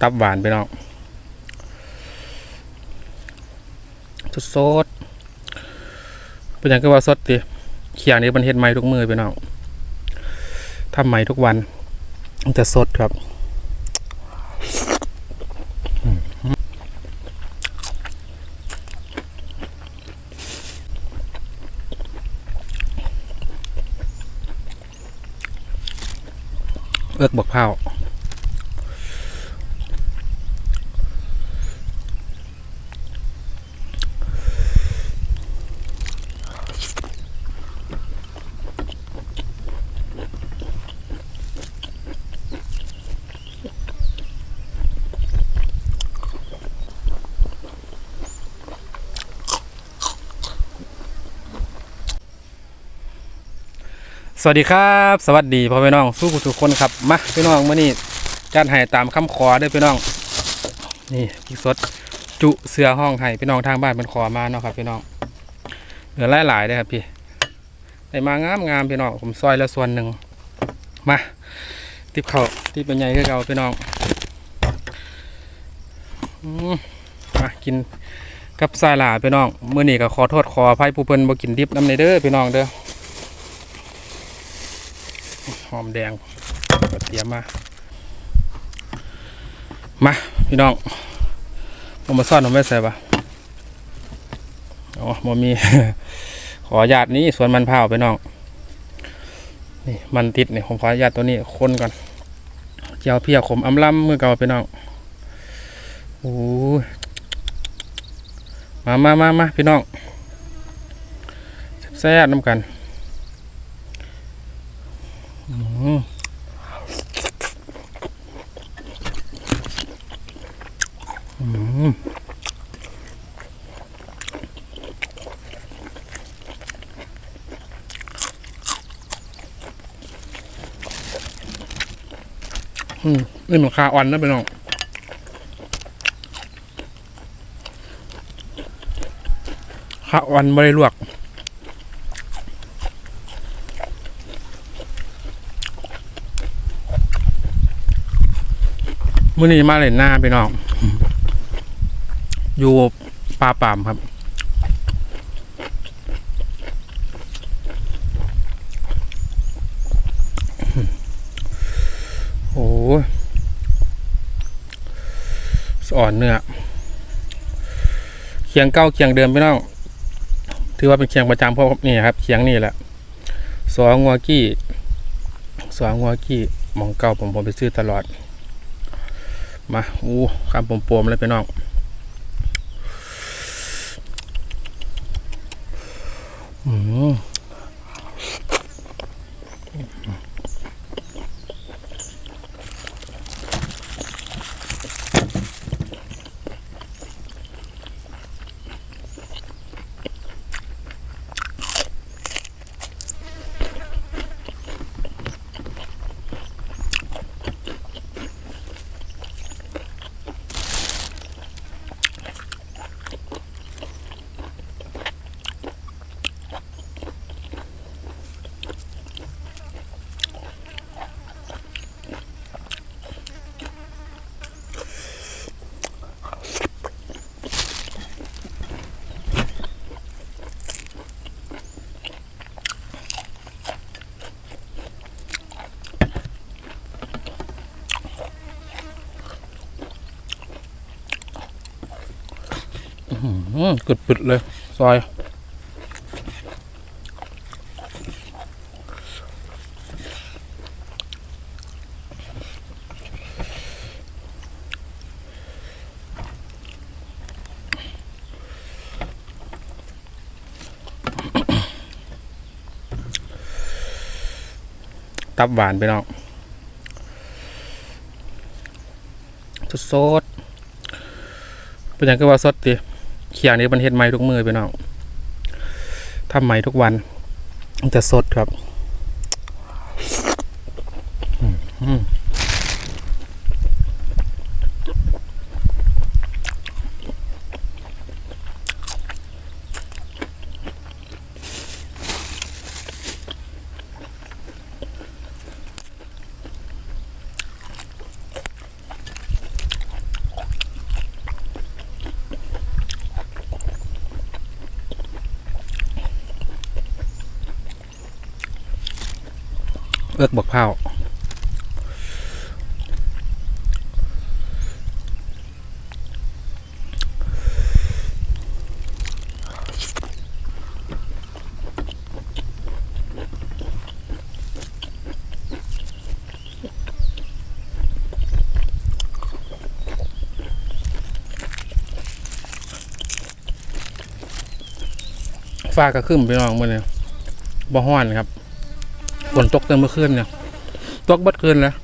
ตับหวานไปน้องสดสดเป็นอย่างก็ว่าสดดิเขียงนี้มันเฮ็ดใหม่ทุกมือไปน้องทำใหม่ทุกวันมันจะสดครับเอิกบอกเผา สวัสดีครับสวัสดีพ่อพี่น้องสู้ทุกคนครับมาพี่น้องเมื่อนี้จัดให้ตามคำขอเด้พี่น้อง นี่พริกสดจุเสือห้องให้พี่น้องทางบ้านเป็นขอมาเนาะครับพี่น้องเหลือหลายๆเลยครับพี่ได้มางามงามพี่น้องผมซอยละส่วนหนึ่งมาติบเขาติบเป็นไงคือเก่าพี่น้องอมากินกับซาลาพี่น้องเมื่อนี้ก็ขอโทษขออภัยผู้เพิ่นบ่กินดิบน้ำในเด้อพี่น้องเด้อ หอมแดงกระเทียมมา มาพี่น้องผมมาซ่อนผมไม่ใส่ปะอ๋อมมี ขอญาตินี้สวนมันเผาวพี่น้อง นี่มันติดเนี่ยผมขอญาตตัวนี้คนก่อนเจียวเพียขมอำล่ำมือเก่าพี่น้องโอ้มามามามาพี่น้องแซ่บๆน้ำกัน อืม อืมอืมนี่มันคาอ่อนนะพี่น้องคาอ่อนไม่ได้ลวกมื่อนี้มาเลยหน้าไปน้อง อยู่ป่าป่ามครับ โอ้สอ่อนเนื้อเคียงเก้าเคียงเดิมไปน้องถือว่าเป็นเคียงประจำเพราะนี่ครับเคียงนี่แหละสองงัวกี้สองงัวกี้มองเก่าผมผมไปซื้อตลอด มาอู้ข้ามปมๆเลยพี่น้องอืมอืม กึดปึดเลย ซอย ตับหวานไปเน้องสดๆเป็นอย่างก็ว่าสดดิ เขียงนี้มันเฮ็ดไม้ทุกมือไปน้องทำไม้ทุกวันมันจะสดครับ อืม เอิกบักเผาฟ้าก็ขึ้นไปนองมื่อนี้บ่ฮ้อนครับ ฝนตกเต็มเมื่อคืนเนี่ย ตกบัดคืนแล้ว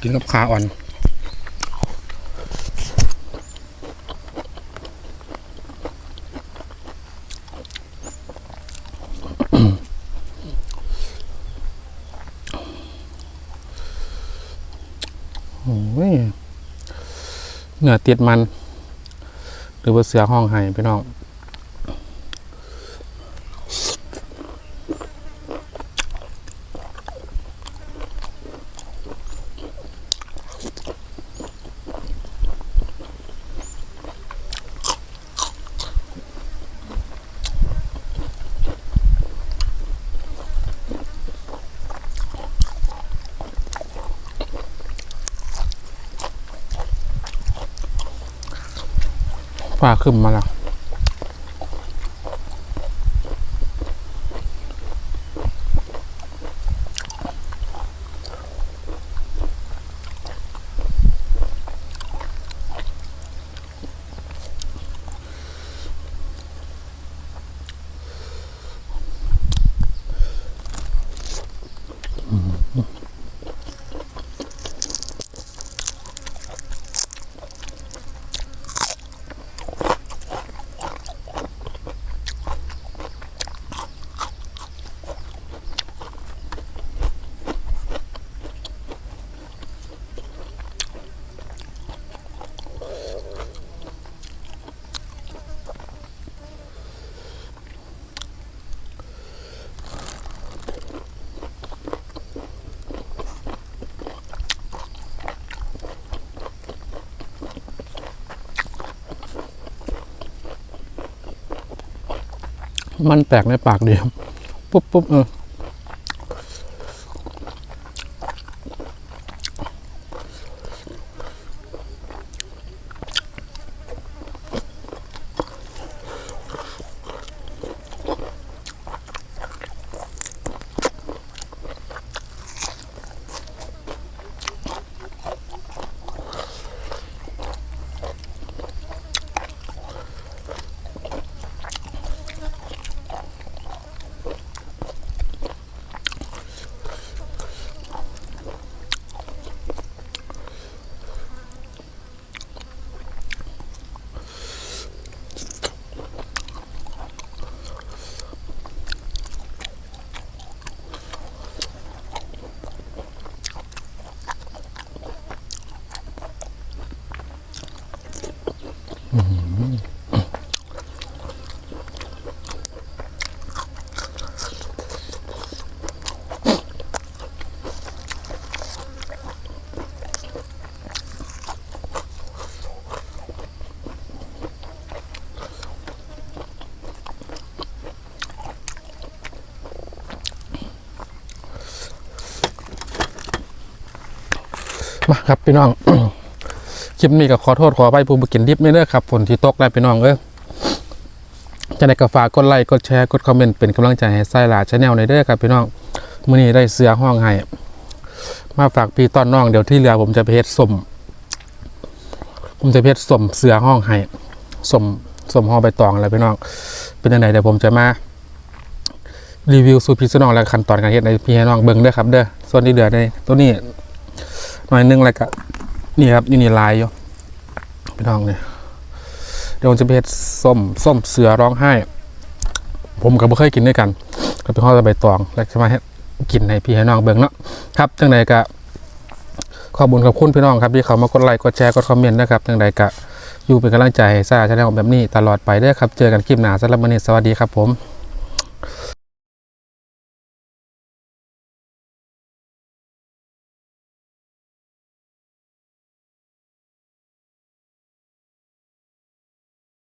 กินกับขาอ่อน โอ้ยเนื้อติดมัน หรือว่าเสือห้องไห้พี่น้อง ฟ้าขึ้นมาแล้ว มันแปลกในปากเดียวปุ๊บปุ๊บเออ มาครับพี่น้องคลิปนี้ก็ขอโทษขอไปผู้บกินดิบไม่เด้อครับฝนที่ตกแล้วพี่น้องเอ้ยจะได้ก็ฝากกดไลค์กดแชร์กดคอมเมนต์เป็นกำลังใจให้ไส้หลาชาแนลในเด้อครับพี่น้องมื้อนี้ได้เสือห้องให้มาฝากพี่ต้อนน้องเดี๋ยวที่เหลือผมจะไปเฮ็ดสมผมจะเฮ็ดสมเสือห้องให้สมสมห่อใบตองอะไรพี่น้องเป็นยังไงเดี๋ยวผมจะมารีวิวสูตรพี่น้องและขั้นตอนการเฮ็ดในพี่ให้น้องเบิ่งด้อครับเด้อส่วนที่เหลือในตัวนี้ หน่อยนึงอะไรก็นี่ครับนี่นี่ลายอยู่พี่น้องเนี่ยเดี๋ยวจะไปเฮ็ดส้มส้มเสือร้องไห้ ผมกับบ่เคยกินด้วยกันก็เป็นข้อตะใบตองแล้วจะมาให้กินให้พี่ให้น้องเบิ่งเนาะครับจังใดก็ขอบคุญขอบคุณพี่น้องครับที่เขามากดไลค์กดแชร์กดคอมเมนต์นะครับจังใดก็อยู่เป็นกำลังใจให้ซาชาแนลแบบนี้ตลอดไปเด้ครับ เจอกันคลิปหน้าสำหรับวันนี้สวัสดีครับผม